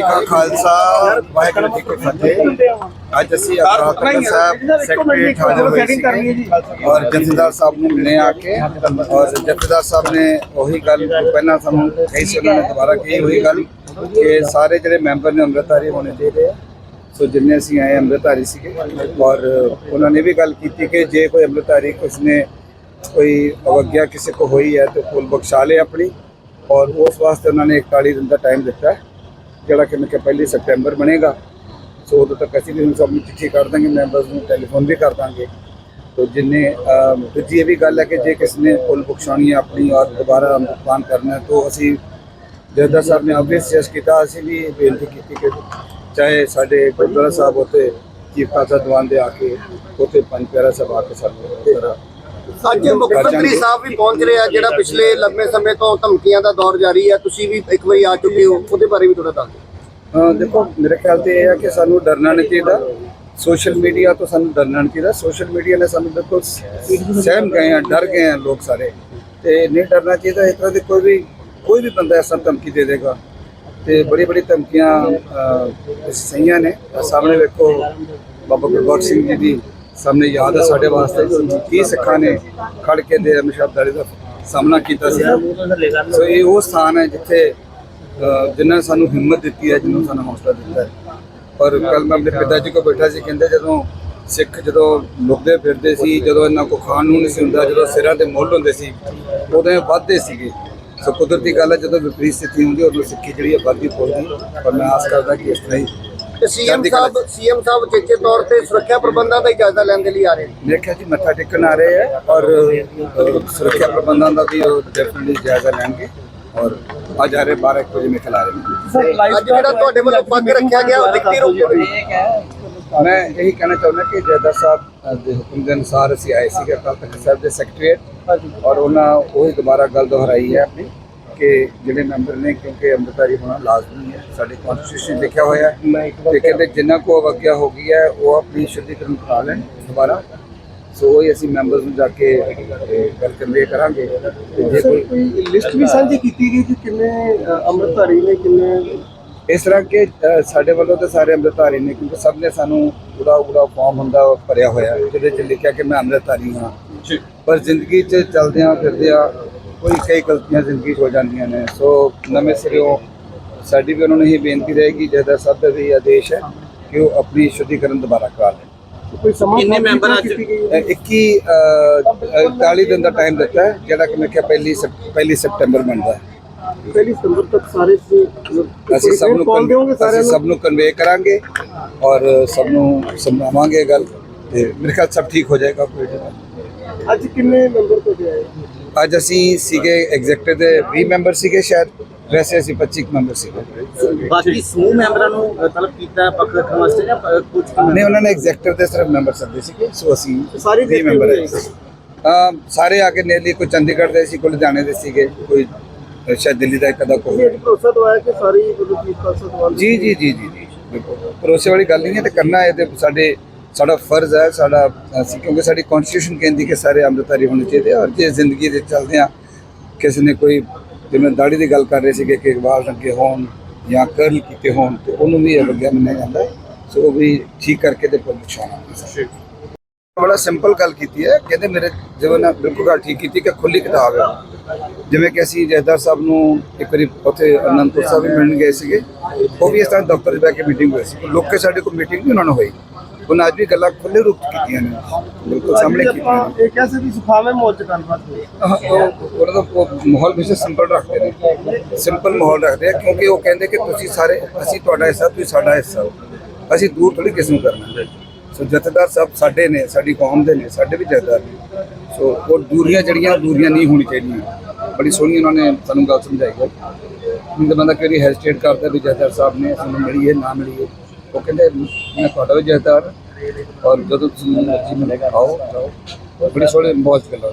ਜੀ ਕਾ ਖਾਲਸਾ ਵਾਹਿਗੁਰੂ ਜੀ ਕੀ ਫਤਿਹ। ਅੱਜ ਅਸੀਂ ਤਖਤ ਸਾਹਿਬ ਸੈਕਟਰੀ ਹਾਜ਼ਰ ਹੋਏ ਸੀ ਔਰ ਜਥੇਦਾਰ ਸਾਹਿਬ ਨੂੰ ਮਿਲਣੇ ਆ ਕੇ। ਔਰ ਜਥੇਦਾਰ ਸਾਹਿਬ ਨੇ ਉਹੀ ਗੱਲ ਪਹਿਲਾਂ ਸਾਨੂੰ ਕਹੀ ਸੀ ਉਹਨਾਂ ਨੇ ਦੁਬਾਰਾ ਕਹੀ ਉਹੀ ਗੱਲ ਕਿ ਸਾਰੇ ਜਿਹੜੇ ਮੈਂਬਰ ਨੇ ਅੰਮ੍ਰਿਤਧਾਰੀ ਹੋਣੇ ਚਾਹੀਦੇ ਆ। ਸੋ ਜਿੰਨੇ ਅਸੀਂ ਆਏ ਅੰਮ੍ਰਿਤਧਾਰੀ ਸੀਗੇ ਔਰ ਉਹਨਾਂ ਨੇ ਵੀ ਗੱਲ ਕੀਤੀ ਕਿ ਜੇ ਕੋਈ ਅੰਮ੍ਰਿਤਧਾਰੀ ਕੁਛ ਨੇ ਕੋਈ ਅਵਗਿਆ ਕਿਸੇ ਕੋ ਹੋਈ ਹੈ ਤਾਂ ਫੁੱਲ ਬਖਸ਼ਾ ਲੇ ਆਪਣੀ। ਔਰ ਉਸ ਵਾਸਤੇ ਉਹਨਾਂ ਨੇ 41 ਦਿਨ ਦਾ ਟਾਈਮ ਦਿੱਤਾ। ਹੈ, ਜਿਹੜਾ ਕਿ ਮੈਂ ਕਿ ਪਹਿਲੀ ਸਪਟੈਂਬਰ ਬਣੇਗਾ ਸੋ ਉਦੋਂ ਤੱਕ ਅਸੀਂ ਵੀ ਹੁਣ ਸਭ ਨੂੰ ਚਿੱਠੀ ਕਰ ਦਾਂਗੇ ਮੈਂਬਰਸ ਨੂੰ ਟੈਲੀਫੋਨ ਵੀ ਕਰ ਦਾਂਗੇ। ਤੋ ਜਿੰਨੇ ਦੂਜੀ ਇਹ ਵੀ ਗੱਲ ਹੈ ਕਿ ਜੇ ਕਿਸੇ ਨੇ ਫੁੱਲ ਬਖਸ਼ਾਉਣੀ ਹੈ ਆਪਣੀ ਔਰ ਦੁਬਾਰਾ ਅੰਮ੍ਰਿਤਪਾਨ ਕਰਨਾ ਹੈ ਤਾਂ ਅਸੀਂ ਜੱਦਾ ਸਾਹਿਬ ਨੇ ਆਬਵੀਅਸ ਸੁਜੈਸਟ ਕੀਤਾ ਅਸੀਂ ਵੀ ਬੇਨਤੀ ਕੀਤੀ ਕਿ ਚਾਹੇ ਸਾਡੇ ਗੁਰਦੁਆਰਾ ਸਾਹਿਬ ਉੱਤੇ ਚੀਫ ਖਾਲਸਾ ਦੀਵਾਨ ਦੇ ਆ ਕੇ ਉੱਥੇ ਪੰਜ ਪਿਆਰਾ ਸਾਹਿਬ ਆ ਕੇ ਸਾਨੂੰ ਅੱਜ ਮੁੱਖ ਮੰਤਰੀ ਸਾਹਿਬ ਵੀ ਪਹੁੰਚ ਰਹੇ ਆ ਜਿਹੜਾ ਪਿਛਲੇ ਲੰਬੇ ਸਮੇਂ ਤੋਂ ਧਮਕੀਆਂ ਦਾ ਦੌਰ ਜਾਰੀ ਹੈ ਤੁਸੀਂ ਵੀ ਇੱਕ ਵਾਰੀ ਆ ਚੁੱਕੇ ਹੋ ਉਹਦੇ ਬਾਰੇ ਵੀ ਥੋੜਾ ਦੱਸ ਦੇਖੋ, ਮੇਰੇ ਖਿਆਲ ਤੇ ਇਹ ਹੈ ਕਿ ਸਾਨੂੰ ਡਰਨਾ ਨਹੀਂ ਚਾਹੀਦਾ ਸੋਸ਼ਲ ਮੀਡੀਆ ਤੋਂ ਸਾਨੂੰ ਡਰਨਾ ਨਹੀਂ ਚਾਹੀਦਾ ਸੋਸ਼ਲ ਮੀਡੀਆ ਨੇ ਸਾਨੂੰ ਬਿਲਕੁਲ ਸਹਿਮ ਗਏ ਆ, ਡਰ ਗਏ ਆ ਲੋਕ ਸਾਰੇ। ਤੇ ਨਹੀਂ ਡਰਨਾ ਚਾਹੀਦਾ, ਇਸ ਤਰ੍ਹਾਂ ਦੇ ਕੋਈ ਵੀ ਕੋਈ ਵੀ ਬੰਦਾ ਐਸਾ ਧਮਕੀ ਦੇ ਦੇਗਾ। ਤੇ ਬੜੀ ਬੜੀ ਧਮਕੀਆਂ ਸਹੀਆਂ ਨੇ। ਸਾਹਮਣੇ ਵੇਖੋ, ਬਾਬਾ ਗੁਰਬਖਸ਼ ਸਿੰਘ ਜੀ ਦੀ ਸਾਹਮਣੇ ਯਾਦ ਹੈ ਸਾਡੇ ਵਾਸਤੇ। ਕੀ ਸਿੱਖਾਂ ਨੇ ਖੜ ਕੇ ਦੇ ਮਸ਼ਹਦਾਰੀ ਦਾ ਸਾਹਮਣਾ ਕੀਤਾ ਸੀ। ਸੋ ਇਹ ਉਹ ਸਥਾਨ ਹੈ ਜਿੱਥੇ ਜਿਨ੍ਹਾਂ ਸਾਨੂੰ ਹਿੰਮਤ ਦਿੱਤੀ ਹੈ ਜਿਨ੍ਹਾਂ ਸਾਨੂੰ ਹੌਸਲਾ ਦਿੱਤਾ ਹੈ। ਔਰ ਕੱਲ ਮੈਂ ਆਪਣੇ ਪਿਤਾ ਜੀ ਕੋਲ ਬੈਠਾ ਸੀ ਕਹਿੰਦੇ ਜਦੋਂ ਸਿੱਖ ਜਦੋਂ ਲੁਕਦੇ ਫਿਰਦੇ ਸੀ ਜਦੋਂ ਇਹਨਾਂ ਕੋ ਖਾਣ ਨੂੰ ਨਹੀਂ ਸੀ ਹੁੰਦਾ ਜਦੋਂ ਸਿਰਾਂ ਤੇ ਮੁੱਲ ਹੁੰਦੇ ਸੀ ਉਦੋਂ ਇਹ ਵੱਧਦੇ ਸੀਗੇ। ਸੋ ਕੁਦਰਤੀ ਗੱਲ ਹੈ ਜਦੋਂ ਵਿਪਰੀਤ ਸਥਿਤੀ ਹੁੰਦੀ ਉਦੋਂ ਸਿੱਖੀ ਜਿਹੜੀ ਹੈ ਵੱਧਦੀ ਫੁੱਲਦੀ ਪਰ ਮੈਂ ਆਸ ਕਰਦਾ ਕਿ ਇਸ ਤਰ੍ਹਾਂ ਹੀ ਸੀਐਮ ਸਾਹਿਬ ਸੀਐਮ ਸਾਹਿਬ ਚੇਚੇ ਤੌਰ ਤੇ ਸੁਰੱਖਿਆ ਪ੍ਰਬੰਧਾਂ ਦਾ ਇਜਾਜ਼ਾ ਲੈਣ ਦੇ ਲਈ ਆ ਰਹੇ ਨੇ। ਖਿਆਲ ਜੀ ਮੱਥਾ ਟੇਕਣ ਆ ਰਹੇ ਹੈ ਔਰ ਸੁਰੱਖਿਆ ਪ੍ਰਬੰਧਾਂ ਦਾ ਵੀ ਉਹ ਡੈਫੀਨਿਟਲੀ ਜਾਇਜ਼ਾ ਲੈਣਗੇ। ਔਰ ਅੱਜ ਆ ਰਹੇ 12 ਇੱਕ ਵਜੇ ਮੇਰੇ ਖਿਆਲ ਆ ਰਹੇ ਅੱਜ ਜਿਹੜਾ ਤੁਹਾਡੇ ਵੱਲੋਂ ਪੱਗ ਰੱਖਿਆ ਗਿਆ ਉਹ ਲਿਖਤੀ ਰੂਪ ਵਿੱਚ ਮੈਂ ਇਹੀ ਕਹਿਣਾ ਚਾਹੁੰਦਾ ਕਿ ਜੈਦਾ ਸਾਹਿਬ ਦੇ ਹੁਕਮ ਦੇ ਅਨੁਸਾਰ ਅਸੀਂ ਆਏ ਸੀਗੇ ਅਕਾਲ ਤਖਤ ਸਾਹਿਬ ਦੇ ਸੈਕਟਰੀਏਟ ਔਰ ਉਹਨਾਂ ਉਹੀ ਦੁਬਾਰਾ ਗੱਲ ਦੁਹਰਾਈ ਹੈ ਆਪਣੀ ਕਿ ਜਿਹੜੇ ਮੈਂਬਰ ਨੇ ਕਿਉਂਕਿ ਅੰਮ੍ਰਿਤਧਾਰੀ ਹੋਣਾ ਲਾਜ਼ਮੀ ਹੈ ਸਾਡੇ ਕਨਸਟੀਟਿਊਸ਼ਨ ਲਿਖਿਆ ਹੋਇਆ ਹੈ ਤੇ ਕਹਿੰਦੇ ਜਿੰਨਾ ਕੋ ਅਵਗਿਆ ਹੋ ਗਈ ਹੈ ਉਹ ਆਪਣੀ ਸ਼ੁੱਧੀਕਰਨ ਕਰਾ ਲੈਣ ਦੁਬਾਰਾ। ਸੋ ਉਹੀ ਅਸੀਂ ਮੈਂਬਰਸ ਨੂੰ ਜਾ ਕੇ ਗੱਲ ਕਨਵੇ ਕਰਾਂਗੇ। ਤੇ ਜੇ ਕੋਈ ਕੋਈ ਲਿਸਟ ਵੀ ਸਾਂਝੀ ਕੀਤੀ ਗਈ ਕਿ ਕਿੰਨੇ ਅੰਮ੍ਰਿਤਧਾਰੀ ਨੇ ਕਿੰਨੇ ਇਸ ਤਰ੍ਹਾਂ ਕਿ ਸਾਡੇ ਵੱਲੋਂ ਤਾਂ ਸਾਰੇ ਅੰਮ੍ਰਿਤਧਾਰੀ ਨੇ ਕਿਉਂਕਿ ਸਭ ਨੇ ਸਾਨੂੰ ਪੂਰਾ ਪੂਰਾ ਫਾਰਮ ਹੁੰਦਾ ਉਹ ਭਰਿਆ ਹੋਇਆ ਜਿਹਦੇ 'ਚ ਲਿਖਿਆ ਕਿ ਮੈਂ ਅੰਮ੍ਰਿਤਧਾਰੀ ਹਾਂ। ਪਰ ਜ਼ਿੰਦਗੀ 'ਚ ਚਲਦਿਆਂ ਫਿਰਦਿਆਂ ਕੋਈ ਕਈ ਗਲਤੀਆਂ ਜ਼ਿੰਦਗੀ 'ਚ ਹੋ ਜਾਂਦੀਆਂ ਨੇ। ਸੋ ਨਵੇਂ ਸਿਰਿਓਂ ਸਾਡੀ ਵੀ ਉਹਨਾਂ ਨੂੰ ਇਹ ਬੇਨਤੀ ਰਹੇਗੀ ਜਿਹਦਾ ਸਭ ਦਾ ਵੀ ਆਦੇਸ਼ ਹੈ ਕਿ ਉਹ ਆਪਣੀ ਸ਼ੁੱਧੀਕਰਨ ਦੁਬਾਰਾ ਕਰਾ ਲੈਣ। ਕੋਈ ਸਮਾਂ ਕਿੰਨੇ ਮੈਂਬਰ ਅੱਜ- ਕੀਤੀ ਗਈ ਹੈ? ਅ, 21 ਅ, 41 ਦਿਨ ਦਾ ਟਾਈਮ ਦਿੱਤਾ ਹੈ ਜਿਹੜਾ ਕਿ ਮੈਂ ਕਿਹਾ ਪਹਿਲੀ ਪਹਿਲੀ ਸਪਟੈਂਬਰ ਬਣਦਾ ਹੈ ਪਹਿਲੀ ਸਤੰਬਰ ਤੱਕ ਸਾਰੇ ਅਸੀਂ ਸਭ ਨੂੰ ਕਾਲ ਕਨਵੇ ਸਾਰਿਆਂ ਅਸੀਂ ਨੂੰ ਸਭ ਨੂੰ ਕਨਵੇ ਕਰਾਂਗੇ ਔਰ ਸਭ ਨੂੰ ਸਮਝਾਵਾਂਗੇ ਗੱਲ ਤੇ ਮੇਰੇ ਖਿਆਲ ਸਭ ਠੀਕ ਹੋ ਜਾਏਗਾ ਕੋਈ ਨਹੀਂ। ਅੱਜ ਕਿੰਨੇ ਮੈਂਬਰ ਤੋਂ ਆਏ ਅੱਜ ਅਸੀਂ ਸੀਗੇ ਐਗਜ਼ੈਕਟਿਵ ਦੇ 20 ਮੈਂਬਰ ਸੀਗੇ ਸ਼ਾਇਦ ਵੈਸੇ ਅਸੀਂ 25 ਮੈਂਬਰ ਸੀਗੇ। ਬਾਕੀ ਸਮੂਹ ਮੈਂਬਰਾਂ ਨੂੰ ਤਲਬ ਕੀਤਾ ਪੱਖ ਰੱਖਣ ਵਾਸਤੇ ਜਾਂ ਕੁਝ ਨਹੀਂ ਉਹਨਾਂ ਨੇ ਐਗਜ਼ੈਕਟਿਵ ਦੇ ਸਿਰਫ ਮੈਂਬਰ ਸੱਦੇ ਸੀਗੇ ਸੋ ਅਸੀਂ ਸਾਰੇ 20 ਮੈਂਬਰ ਸਾਰੇ ਆ ਕੇ ਨੇਲੀ ਕੋਈ ਚੰਡੀਗੜ੍ਹ ਦੇ ਸੀ ਕੋਈ ਲੁਧਿਆਣੇ ਦੇ ਸੀਗੇ ਕੋਈ ਸ਼ਾਇਦ ਦਿੱਲੀ ਦਾ ਤੁਸੀਂ ਕੋਈ ਭਰੋਸਾ ਦਵਾਇਆ ਕਿ ਸਾਰੀ ਗੁਰੂ ਜੀ ਖਾਲਸਾ ਦਵਾਨ ਜੀ ਜੀ ਜੀ ਜੀ ਭਰੋਸੇ ਵਾਲੀ ਗੱਲ ਨਹੀਂ ਹੈ ਤੇ ਕਰਨਾ ਹੈ ਤੇ ਸਾਡੇ ਸਾਡਾ ਫਰਜ਼ ਹੈ ਸਾਡਾ ਅਸੀਂ ਕਿਉਂਕਿ ਸਾਡੀ ਕਨਸਟੀਟਿਊਸ਼ਨ ਕਹਿੰਦੀ ਕਿ ਸਾਰੇ ਅੰਮ੍ਰਿਤਧਾਰੀ ਹੋਣੇ ਚਾਹੀਦੇ ਔਰ ਜੇ ਜ਼ਿੰਦਗੀ ਦੇ ਚੱਲਦੇ ਆ ਕਿਸੇ ਨੇ ਕੋਈ ਜਿਵੇਂ ਦਾੜੀ ਦੀ ਗੱਲ ਕਰ ਰਹੇ ਸੀਗੇ ਕਿ ਵਾਲ ਰੰਗੇ ਹੋਣ ਜਾਂ ਕਰਲ ਕੀਤੇ ਹੋਣ ਤੇ ਉਹਨੂੰ ਵੀ ਇਹ ਲੱਗਿਆ ਮੰਨਿਆ ਜਾਂਦਾ। ਸੋ ਉਹ ਵੀ ਠੀਕ ਕਰਕੇ ਤੇ ਪਰਮਿਸ਼ਨ ਬੜਾ ਸਿੰਪਲ ਗੱਲ ਕੀਤੀ ਹੈ। ਕਹਿੰਦੇ ਮੇਰੇ ਜਿਵੇਂ ਨਾ ਬਿਲਕੁਲ ਗੱਲ ਠੀਕ ਕੀਤੀ ਕਿ ਖੁੱਲੀ ਕਿਤਾਬ ਹੈ। ਜਿਵੇਂ ਕਿ ਅਸੀਂ ਜੈਦਾਰ ਸਾਹਿਬ ਨੂੰ ਇੱਕ ਵਾਰੀ ਉੱਥੇ ਅਨੰਦਪੁਰ ਸਾਹਿਬ ਵੀ ਮਿਲਣ ਗਏ ਸੀਗੇ। ਉਹ ਵੀ ਇਸ ਤਰ੍ਹਾਂ ਦਫ਼ਤਰ 'ਚ ਬੈ ਕੇ ਮੀਟਿੰਗ ਹੋਈ ਸੀ। ਲੋਕ ਸਾਡੇ ਕੋਲ ਮੀਟਿੰਗ ਵੀ ਉਹਨਾਂ ਨਾਲ ਹੋਈ। ਉਹਨਾਂ ਅੱਜ ਵੀ ਗੱਲਾਂ ਖੁੱਲੇ ਰੂਪ 'ਚ ਕੀਤੀਆਂ ਨੇ। ਬਿਲਕੁਲ ਸਾਹਮਣੇ ਕੀਤੀਆਂ ਆਪਾਂ ਇਹ ਕਹਿ ਸਕਦੇ ਸੁਖਾਵੇਂ ਮੋਲ ਚ ਗੱਲਬਾਤ ਹੋਈ। ਉਹ ਉਹਨਾਂ ਦਾ ਉਹ ਮਾਹੌਲ ਵੀ ਸਿੰਪਲ ਰੱਖਦੇ ਨੇ। ਸਿੰਪਲ ਮਾਹੌਲ ਰੱਖਦੇ ਆ ਕਿਉਂਕਿ ਉਹ ਕਹਿੰਦੇ ਕਿ ਤੁਸੀਂ ਸਾਰੇ ਅਸੀਂ ਤੁਹਾਡਾ ਹਿੱਸਾ ਤੁਸੀਂ ਸਾਡਾ ਹਿੱਸਾ ਹੋ। ਅਸੀਂ ਦੂਰ ਥੋੜੀ ਕਿਸ ਨੂੰ ਕਰਨਾ। ਸੋ ਜਥੇਦਾਰ ਸਾਹਿਬ ਸਾਡੇ ਨੇ ਸਾਡੀ ਕੌਮ ਦੇ ਨੇ ਸਾਡੇ ਵੀ ਜਥੇਦਾਰ ਨੇ। ਸੋ ਉਹ ਦੂਰੀਆਂ ਜਿਹੜੀਆਂ ਦੂਰੀਆਂ ਨਹੀਂ ਹੋਣੀ ਚਾਹੀਦੀਆਂ। ਬੜੀ ਸੋਹਣੀ ਉਹਨਾਂ ਨੇ ਸਾਨੂੰ ਗੱਲ ਸਮਝਾਈ ਹੈ। ਤਾਂ ਬੰਦਾ ਕਿਹੜੀ ਹੈਜ਼ਿਟੇਟ ਕਰਦਾ ਵੀ ਜਥੇਦਾਰ ਸਾਹਿਬ ਨੇ ਸਾਨੂੰ ਮਿਲੀਏ ਨਾ ਮਿਲੀਏ ਉਹ ਕਹਿੰਦੇ, ਮੈਂ ਤੁਹਾਡਾ ਵੀ ਜਥੇਦਾਰ ਔਰ ਜਦੋਂ ਤੁਸੀਂ ਮੈਨੂੰ ਮਰਜ਼ੀ ਮਿਲੇਗਾ, ਆਓ ਬੜੀ ਸੋਹਣੀ ਬਹੁਤ ਗੱਲਾਂ